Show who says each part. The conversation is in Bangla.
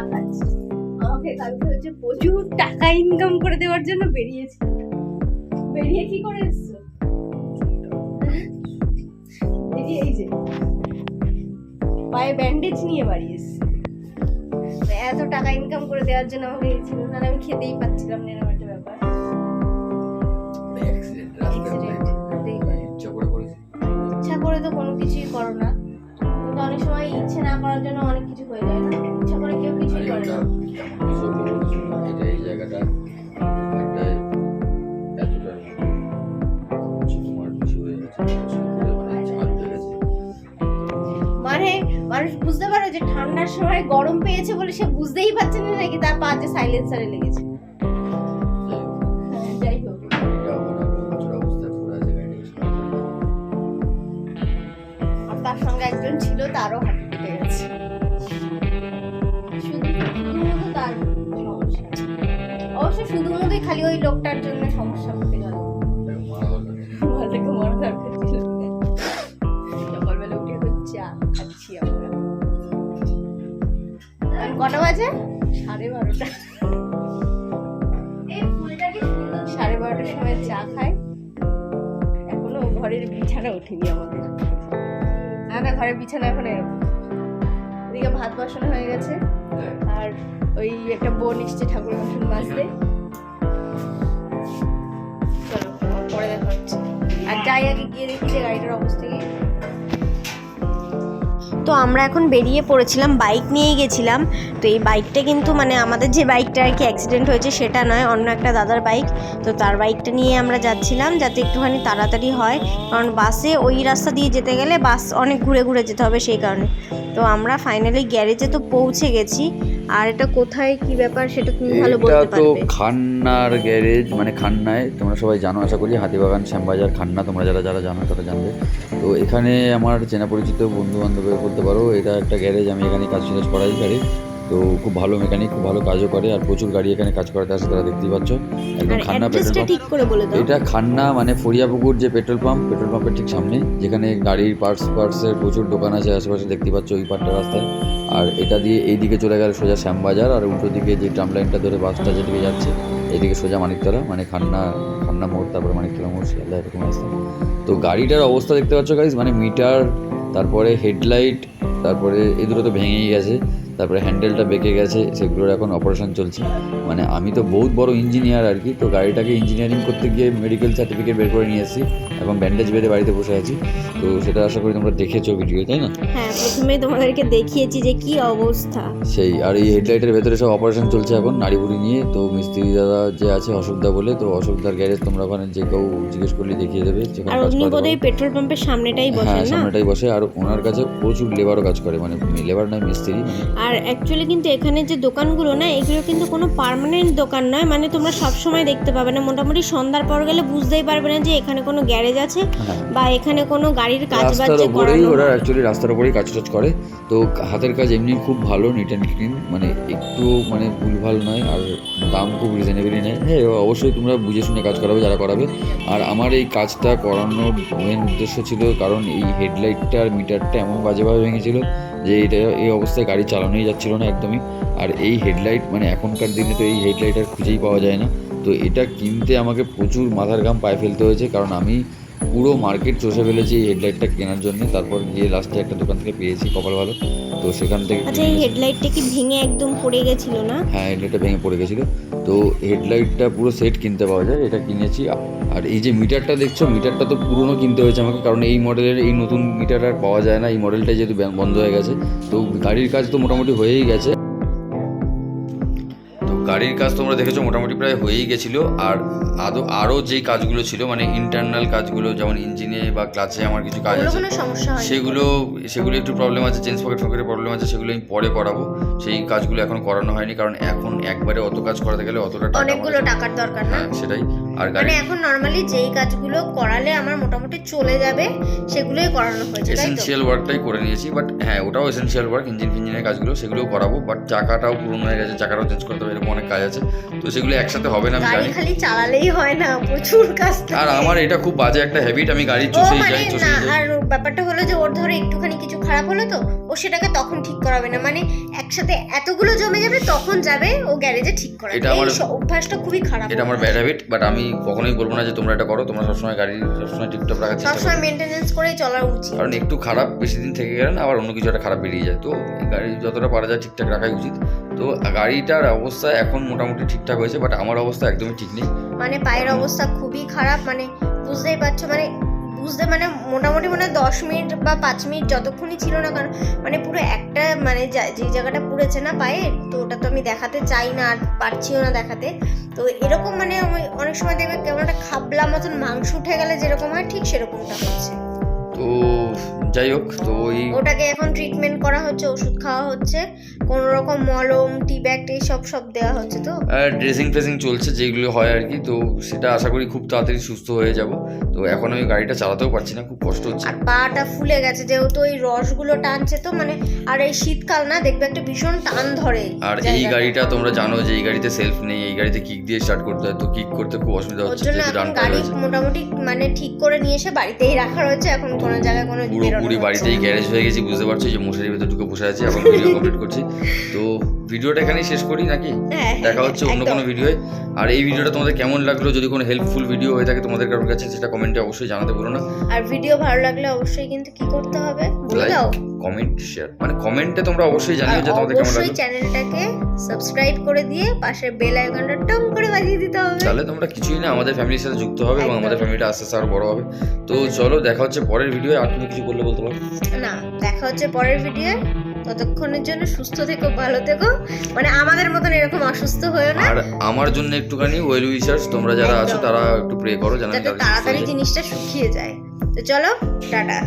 Speaker 1: আছে আমাকে কালকে হচ্ছে প্রচুর টাকা ইনকাম করে দেওয়ার জন্য বেরিয়েছি। বেরিয়ে কি করে এসছো? এই যে। পায়ে ব্যান্ডেজ নিয়ে বাড়ি এসছি। এত টাকা ইনকাম করে দেওয়ার জন্য আমাকে ছিল। তাহলে আমি খেতেই পাচ্ছিলাম না এরকম একটা ব্যাপার।
Speaker 2: ইচ্ছা করে
Speaker 1: তো কোনো কিছুই করো না। করার জন্য অনেক কিছু হয়ে যায়। না ইচ্ছা করে কেউ কিছুই করে না।
Speaker 2: মানে
Speaker 1: বুঝতে যে ঠান্ডার সময় গরম পেয়েছে বলে সে বুঝতেই পারছে না নাকি তার পা যে সাইলেন্সারে লেগেছে। হ্যাঁ, তার সঙ্গে একজন ছিল তারও শুধুমাত্রই খালি ওই লোকটার জন্য সমস্যা হতে গেল
Speaker 2: দরকার
Speaker 1: ছিল। সকালবেলা উঠে চা খাচ্ছি আমরা। কটা বাজে? সাড়ে বারোটা। সাড়ে বারোটার সময় চা খাই। এখনও ঘরের বিছানা উঠেনি আমাদের। না না ঘরের বিছানা এখন এরকম। এদিকে ভাত বসানো হয়ে গেছে। আর ওই একটা বোন এসছে ঠাকুর বাসন মাজতে গিয়ে দেখি যে গাড়িটার অবস্থা কি।
Speaker 3: তো আমরা এখন বেরিয়ে পড়েছিলাম বাইক নিয়েই গেছিলাম। তো এই বাইকটা কিন্তু মানে আমাদের যে বাইকটা আর কি অ্যাক্সিডেন্ট হয়েছে সেটা নয়, অন্য একটা দাদার বাইক তো তার বাইকটা নিয়ে আমরা যাচ্ছিলাম যাতে একটুখানি তাড়াতাড়ি হয়। কারণ বাসে ওই রাস্তা দিয়ে যেতে গেলে বাস অনেক ঘুরে ঘুরে যেতে হবে সেই কারণে। তো আমরা ফাইনালি গ্যারেজে তো পৌঁছে গেছি। আর এটা কোথায় কি ব্যাপার সেটা তুমি ভালো
Speaker 2: এটা
Speaker 3: বলতে
Speaker 2: তো
Speaker 3: পারবে।
Speaker 2: খান্নার গ্যারেজ মানে খান্নায় তোমরা সবাই জানো আশা করি হাতিবাগান শ্যামবাজার খান্না তোমরা যারা যারা জানো তারা জানবে। তো এখানে আমার চেনা পরিচিত বন্ধু বান্ধবের বলতে পারো এটা একটা গ্যারেজ আমি এখানে কাজ টাজ করাই গাড়ি তো খুব ভালো মেকানিক খুব ভালো কাজও করে আর প্রচুর গাড়ি এখানে কাজ করাতে আসে তারা দেখতেই পাচ্ছ। একদম খান্না পেট্রোল পাম্প এটা খান্না মানে ফরিয়াপুকুর যে পেট্রোল পাম্প পেট্রোল পাম্পের ঠিক সামনে যেখানে গাড়ির পার্টস পার্টসের প্রচুর দোকান আছে আশেপাশে দেখতে পাচ্ছ ওই পাটটা রাস্তায়। আর এটা দিয়ে এই দিকে চলে গেলে সোজা শ্যামবাজার আর উল্টো দিকে যে ট্রাম লাইনটা ধরে বাসটা যেদিকে যাচ্ছে এদিকে সোজা মানিকতলা মানে খান্না খান্না মোড় তারপরে মানিকতলা মোড় শিয়ালদা এরকম রাস্তা। তো গাড়িটার অবস্থা দেখতে পাচ্ছ গাইজ মানে মিটার তারপরে হেডলাইট তারপরে এই দুটো তো ভেঙেই গেছে। তারপরে হ্যান্ডেলটা বেঁকে গেছে সেগুলোর এখন অপারেশন চলছে। মানে আমি তো বহুত বড় ইঞ্জিনিয়ার আর কি তো গাড়িটাকে ইঞ্জিনিয়ারিং করতে গিয়ে মেডিকেল সার্টিফিকেট বের করে নিয়ে এসেছি এবং ব্যান্ডেজ বেঁধে বাড়িতে বসে আছি। তো সেটা আশা করি তোমরা দেখেছ ভিডিও তাই না?
Speaker 3: হ্যাঁ প্রথমে তোমাদেরকে দেখিয়েছি যে কি অবস্থা।
Speaker 2: সেই আর এই হেডলাইটের ভেতরে সব অপারেশন চলছে এখন নাড়ি বুড়ি নিয়ে। তো মিস্ত্রি দাদা যে আছে অসুবিধা বলে তো অসুবিধার গ্যারেজ তোমরা ওখানে যে কেউ জিজ্ঞেস করলে দেখিয়ে দেবে
Speaker 3: আর
Speaker 2: করাতে
Speaker 3: বোধহয় পেট্রোল পাম্পের সামনেটাই বসে
Speaker 2: হ্যাঁ
Speaker 3: না?
Speaker 2: সামনেটাই বসে আর ওনার কাছে প্রচুর লেবারও কাজ করে মানে লেবার নয় মিস্ত্রি।
Speaker 3: আর অ্যাকচুয়ালি কিন্তু এখানে যে দোকানগুলো না এগুলো কিন্তু কোনো পার্মানেন্ট দোকান নয় মানে তোমরা সব সময় দেখতে পাবে না। মোটামুটি সন্ধ্যার পর গেলে বুঝতেই পারবে না যে এখানে কোনো গ্যারেজ আছে
Speaker 2: হ্যাঁ।
Speaker 3: বা এখানে কোনো গাড়ির কাজ বাজ
Speaker 2: রাস্তার
Speaker 3: যে
Speaker 2: ওপরেই ওরা অ্যাকচুয়ালি রাস্তার ওপরেই কাজ টাজ করে। তো হাতের কাজ এমনি খুব ভালো নিট অ্যান্ড ক্লিন মানে একটু মানে ভুলভাল নয় আর দাম খুব রিজনেবলই নেয়। হ্যাঁ অবশ্যই তোমরা বুঝে শুনে কাজ করাবে যারা করাবে। আর আমার এই কাজটা করানোর মেন উদ্দেশ্য ছিল কারণ এই হেডলাইটটা আর মিটারটা এমন বাজেভাবে ভেঙেছিল যে এটা এই অবস্থায় গাড়ি চালানোই যাচ্ছিল না একদমই। আর এই হেডলাইট মানে এখনকার দিনে তো এই হেডলাইট আর খুঁজেই পাওয়া যায় না। তো এটা কিনতে আমাকে প্রচুর মাথার ঘাম পায়ে ফেলতে হয়েছে, কারণ আমি পুরো মার্কেট চষে ফেলেছি এই হেডলাইটটা কেনার জন্য। তারপর গিয়ে লাস্টে একটা দোকান থেকে পেয়েছি কপাল ভালো। তো সেখান থেকে
Speaker 3: আচ্ছা এই হেডলাইটটা কি ভেঙে একদম পড়ে গেছিল না?
Speaker 2: হ্যাঁ হেডলাইটটা ভেঙে পড়ে গেছিল। তো হেডলাইটটা পুরো সেট কিনতে পাওয়া যায় এটা কিনেছি। আর এই যে মিটারটা দেখছ মিটারটা তো পুরনো কিনতে হয়েছে আমাকে কারণ এই মডেলের এই নতুন মিটার আর পাওয়া যায় না। এই মডেলটাই যেহেতু বন্ধ হয়ে গেছে তো গাড়ির কাজ তো মোটামুটি হয়েই গেছে। তো গাড়ির কাজ তোমরা দেখেছ মোটামুটি প্রায় হয়েই গেছিল। আর আদৌ আরও যেই কাজগুলো ছিল মানে ইন্টারনাল কাজগুলো যেমন ইঞ্জিনে বা ক্লাচে আমার কিছু কাজ আছে সেগুলো সেগুলো একটু প্রবলেম আছে চেঞ্জ পকেট ফকেটের প্রবলেম আছে সেগুলো আমি পরে করাবো। সেই কাজগুলো এখন করানো হয়নি কারণ এখন একবারে অত কাজ করাতে গেলে অতটা টাকা
Speaker 3: অনেকগুলো টাকার দরকার না?
Speaker 2: হ্যাঁ সেটাই। আর
Speaker 3: মানে এখন নর্মালি যেই কাজগুলো করালে আমার মোটামুটি চলে যাবে সেগুলোই করানো হয়েছে
Speaker 2: এসেনশিয়াল ওয়ার্কটাই করে নিয়েছি বাট হ্যাঁ ওটাও এসেনশিয়াল ওয়ার্ক ইঞ্জিন ফিঞ্জিনের কাজগুলো সেগুলোও করাবো বাট চাকাটাও পুরনো হয়ে গেছে চাকাটাও চেঞ্জ করতে হবে এরকম অনেক কাজ আছে। তো সেগুলো একসাথে হবে না আমি
Speaker 3: গাড়ি খালি চালালেই হয় না প্রচুর কাজ
Speaker 2: আর আমার এটা খুব বাজে একটা হ্যাবিট আমি গাড়ি চষেই
Speaker 3: মানে
Speaker 2: যাই চষেই যাই।
Speaker 3: আর ব্যাপারটা হলো যে ওর ধরো একটুখানি কিছু খারাপ হলো তো ও সেটাকে তখন ঠিক করাবে না। মানে একসাথে এতগুলো জমে যাবে তখন যাবে ও গ্যারেজে ঠিক করা
Speaker 2: এটা আমার-
Speaker 3: অভ্যাসটা খুবই খারাপ।
Speaker 2: এটা আমার ব্যাড হ্যাবিট বাট আমি কখনোই বলব না যে তোমরা এটা করো তোমরা সবসময় গাড়ি সবসময় টিপটপ রাখার চেষ্টা করো।
Speaker 3: সবসময় মেনটেনেন্স করেই চলা উচিত।
Speaker 2: কারণ একটু খারাপ বেশি দিন থেকে গেলে আবার অন্য কিছু একটা খারাপ বেরিয়ে যায়। তো গাড়ি যতটা পারা যায় ঠিকঠাক রাখাই উচিত। তো গাড়িটার অবস্থা এখন মোটামুটি ঠিকঠাক হয়েছে বাট আমার অবস্থা একদমই ঠিক নেই।
Speaker 3: মানে পায়ের অবস্থা খুবই খারাপ মানে বুঝতেই পারছ মানে বুঝতে মানে মোটামুটি মানে দশ মিনিট বা পাঁচ মিনিট যতক্ষণই ছিল না কারণ মানে পুরো একটা মানে যা- জায়গাটা পুড়েছে না পায়ে, তো ওটা তো আমি দেখাতে চাই না আর পারছিও না দেখাতে। তো এরকম মানে অনেক সময় দেখবে কেমন একটা খাবলা মতন মাংস উঠে গেলে যেরকম হয়, ঠিক সেরকমটা হচ্ছে।
Speaker 2: যাই হোক তো ওই
Speaker 3: ওটাকে এখন ট্রিটমেন্ট করা হচ্ছে ওষুধ খাওয়া হচ্ছে। কোন রকম মলম টি ব্যাগ এই সব সব দেওয়া হচ্ছে তো?
Speaker 2: ড্রেসিং ফ্রেসিং চলছে যেগুলো হয় আর কি তো সেটা আশা করি খুব তাড়াতাড়ি সুস্থ হয়ে যাব। তো এখন আমি গাড়িটা চালাতেও পারছি না খুব কষ্ট হচ্ছে।
Speaker 3: আর পাটা ফুলে গেছে যেহেতু ওই রসগুলো টানছে তো মানে আর এই শীতকাল না দেখবে একটা ভীষণ টান ধরে
Speaker 2: আর এই গাড়িটা তোমরা জানো যে এই গাড়িতে সেলফ নেই এই গাড়িতে কিক দিয়ে স্টার্ট করতে হয় তো কিক করতে খুব অসুবিধা হচ্ছে
Speaker 3: গাড়ি মোটামুটি মানে ঠিক করে নিয়ে এসে বাড়িতেই রাখা রয়েছে এখন কোনো জায়গায় কোনো বেরোনো
Speaker 2: পুরোপুরি বাড়িতেই। গ্যারেজ হয়ে গেছি বুঝতে পারছ? যে মশারির ভেতর ঢুকে বসে আছি এখন ভিডিও কমপ্লিট করছি। তো ভিডিওটা এখানেই শেষ করি নাকি?
Speaker 3: হ্যাঁ, হ্যাঁ,
Speaker 2: দেখা হচ্ছে অন্য কোনো ভিডিওয়ে আর এই ভিডিওটা তোমাদের কেমন লাগল? যদি কোনো হেল্পফুল ভিডিও হয়ে থাকে তোমাদের কারোর কাছে সেটা কমেন্টে অবশ্যই জানাতে ভুলো না।
Speaker 3: আর ভিডিও ভালো লাগলে অবশ্যই কিন্তু কি করতে হবে? বলে দাও
Speaker 2: কমেন্ট শেয়ার মানে কমেন্টে তোমরা অবশ্যই জানিও যে তোমাদের কেমন
Speaker 3: অবশ্যই
Speaker 2: লাগল।
Speaker 3: চ্যানেলটাকে সাবস্ক্রাইব করে দিয়ে পাশের বেল আইকনটা টং করে বাজিয়ে দিতে হবে।
Speaker 2: তাহলে তোমরা কিছুই না আমাদের ফ্যামিলির সাথে যুক্ত হবে এবং আমাদের ফ্যামিলিটা আস্তে আস্তে আরও বড় হবে। তো চলো দেখা হচ্ছে পরের ভিডিও আর তুমি কিছু বললে বলতে পারো?
Speaker 3: না দেখা হচ্ছে পরের ভিডিও ততক্ষণের জন্য সুস্থ থেকো ভালো থেকো। মানে আমাদের মতন এরকম অসুস্থ হয়েও না।
Speaker 2: আর আমার জন্য একটুখানি ওয়েল উইশার্স তোমরা যারা আছো তারা একটু প্রে করো যেন তাড়াতাড়ি।
Speaker 3: জিনিসটা শুকিয়ে যায়। তো চলো টাটা।